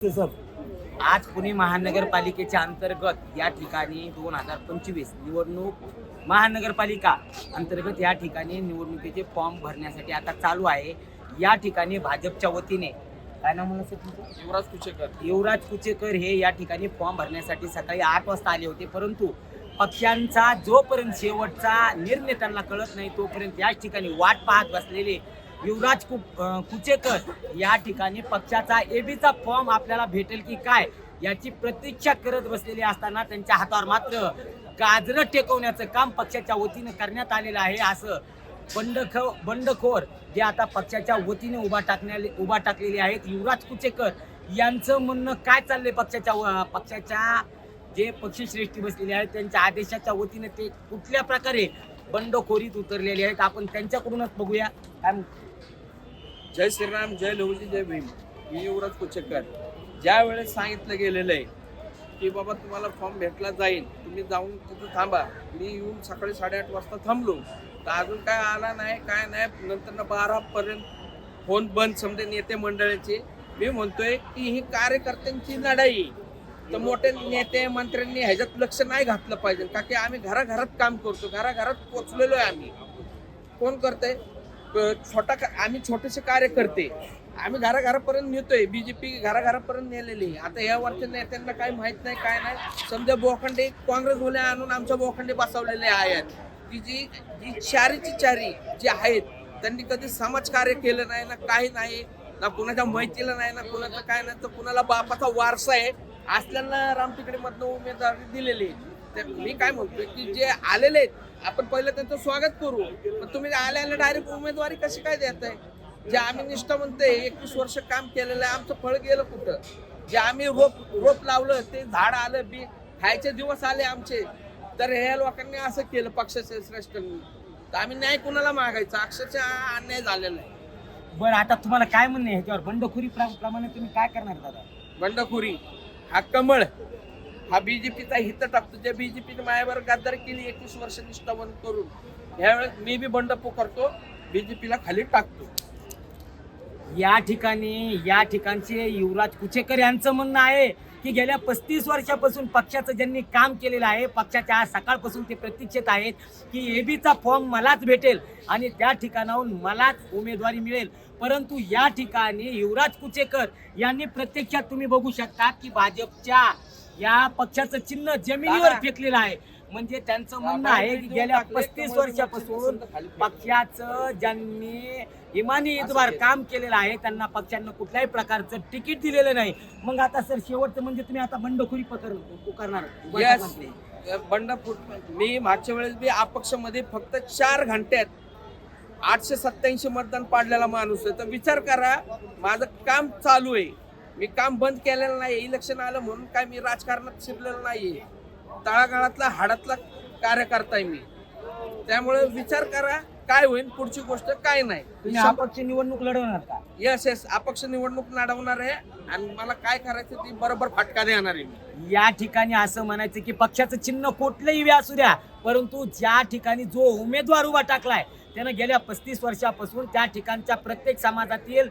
Sir. आज पुणे महानगरपालिकेच्या अंतर्गत या ठिकाणी दोन हजार पंचवीस निवडणूक महानगरपालिका अंतर्गत या ठिकाणी निवडणुकीचे फॉर्म भरण्यासाठी आता चालू आहे. या ठिकाणी भाजपच्या वतीने काय नाव सर तुमचं? युवराज कुचेकर. युवराज कुचेकर हे या ठिकाणी फॉर्म भरण्यासाठी सकाळी आठ वाजता आले होते. परंतु पक्षांचा जोपर्यंत शेवटचा निर्णय त्यांना कळत नाही तोपर्यंत याच ठिकाणी वाट पाहत बसलेले युवराज कु कुचेकर या ठिकाणी पक्षाचा एबीचा फॉर्म आपल्याला भेटेल की काय याची प्रतीक्षा करत बसलेली असताना त्यांच्या हातावर मात्र गाजरं टेकवण्याचं काम पक्षाच्या वतीनं करण्यात आलेलं आहे. असं बंडखो बंडखोर जे आता पक्षाच्या वतीने उभा टाकण्या उभा टाकलेले आहेत युवराज कुचेकर यांचं म्हणणं काय चाललंय पक्षाच्या व- पक्षाच्या जे पक्षश्रेष्ठी बसलेले आहेत त्यांच्या आदेशाच्या वतीने ते कुठल्या प्रकारे बंडखोरीत उतरलेले आहेत. आपण त्यांच्याकडूनच बघूया. जय श्रीराम जय लहुजी जय भीम. मी युवराज कुचेकर. ज्या वेळेस सांगितलं गेलेलं आहे की बाबा तुम्हाला फॉर्म भेटला जाईल तुम्ही जाऊन तिथं थांबा. मी येऊन सकाळी साडेआठ वाजता थांबलो. तर अजून काय आला नाही काय नाही नंतर बारापर्यंत फोन बंद. समजे नेते मंडळाचे. मी म्हणतोय की ही कार्यकर्त्यांची लढाई. तर मोठे नेते मंत्र्यांनी ह्याच्यात लक्ष नाही घातलं पाहिजे. का की आम्ही घराघरात काम करतो घराघरात पोचलेलो आहे आम्ही. कोण करतंय? छोटा का- आम्ही छोटेसे कार्यकर्ते. आम्ही घराघरापर्यंत नेतोय बीजेपी घराघरापर्यंत नेलेली आहे. आता या वर्षी नेत्यांना काही माहीत नाही काय नाही. समजा बोखंडे काँग्रेसवाले आणून आमच्या बोखंडे बसवलेले आहेत. की जी जी चारीची चारी जी आहेत त्यांनी कधी समाजकार्य केलं नाही ना काही नाही. ना कुणाच्या मैत्रीला नाही ना कुणाचं काय नाही तर कुणाला बापाचा वारसा आहे. असल्यानं रामटिकडे मधनं उमेदवारी दिलेली आहे. तर मी काय म्हणतोय की जे आलेले आहेत आपण पहिलं त्यांचं स्वागत करू. पण तुम्ही आल्याला डायरेक्ट उमेदवारी कशी काय देताय? जे आम्ही निष्ठा म्हणते एकवीस वर्ष काम केलेलं आहे आमचं फळ गेलं कुठं? जे आम्ही रोप रोप लावलं ते झाड आलं बी खायचे दिवस आले आमचे. तर ह्या लोकांनी असं केलं पक्षाचे श्रेष्ठ तर आम्ही न्याय कुणाला मागायचा? अक्षरशः अन्याय झालेला आहे. बरं आता तुम्हाला काय म्हणणं आहे ह्याच्यावर? बंडखोरी प्रा- प्रमाणे तुम्ही काय करणार दादा बंडखोरी हा कमळ हा बीजेपीचा हित टाकतो. जे बीजेपीने मायावर गद्दार केली एकवीस वर्ष निष्ठावन करून. ह्यावेळेस मी बी बंड पुकारतो बीजेपीला खाली टाकतो. या ठिकाणी या ठिकाणचे युवराज कुचेकर यांचं म्हणणं आहे की गेल्या पस्तीस वर्षापासून पक्षाचं ज्यांनी काम केलेलं आहे पक्षाच्या आज सकाळपासून ते प्रतीक्षेत आहेत की एबीचा फॉर्म मलाच भेटेल आणि त्या ठिकाणाहून मलाच उमेदवारी मिळेल परंतु या ठिकाणी युवराज कुचेकर यांनी प्रत्यक्षात तुम्ही बघू शकता की भाजपच्या या पक्षाचं चिन्ह जमिनीवर. फेकलेलं आहे म्हणजे त्यांचं म्हणणं आहे की गेल्या पस्तीस वर्षापासून पक्षाचं ज्यांनी इमानी इतबार काम केलेलं आहे त्यांना पक्षांना कुठल्याही प्रकारचं तिकीट दिलेलं नाही. मग आता सर शेवटचं म्हणजे तुम्ही आता बंडखोरी पकर पुकारणार. बंड मी मागच्या वेळेस बी अपक्षमध्ये फक्त चार घंट्यात आठशे सत्याऐंशी मतदान पाडलेला माणूस आहे. तर विचार करा माझं काम चालू आहे. मी काम बंद केलेलं नाही इलेक्शन आलं म्हणून काय मी राजकारणात शिरलेलं नाहीये. तळागाळातला हाडातला कार्यकर्ता आहे मी. त्यामुळे विचार करा काय होईल पुढची गोष्ट काय नाही. तुम्ही अपक्ष निवडणूक लढवणार का? यस यस अपक्ष निवडणूक लढवणार आहे आणि मला काय करायचं ती बरोबर फटका देणार आहे मी. या ठिकाणी असं म्हणायचं की पक्षाचं चिन्ह कुठलंही बी असू द्या परंतु ज्या ठिकाणी जो उमेदवार उभा टाकलाय त्यानं गेल्या पस्तीस वर्षापासून त्या ठिकाणच्या प्रत्येक समाजातील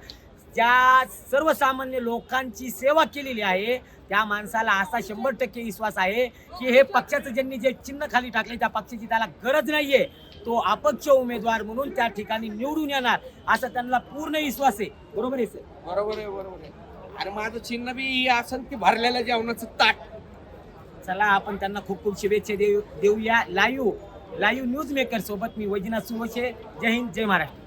ज्या सर्वसामान्य लोकांची सेवा केलेली आहे त्या माणसाला असा शंभर टक्के विश्वास आहे की हे पक्षाचं ज्यांनी जे चिन्ह खाली टाकले त्या पक्षाची त्याला गरज नाहीये. तो अपक्ष उमेदवार म्हणून त्या ठिकाणी निवडून येणार असा त्यांना पूर्ण विश्वास आहे. बरोबर आहे सर? बरोबर आहे बरोबर आहे. अरे माझं चिन्ह बी असं की भरलेल्या जेवणाचं ताट. चला आपण त्यांना खूप खूप शुभेच्छा देऊ देऊया. लाईव्ह लाईव्ह न्यूज मेकर सोबत मी वैजनाथ सुवशे जय हिंद जय महाराष्ट्र.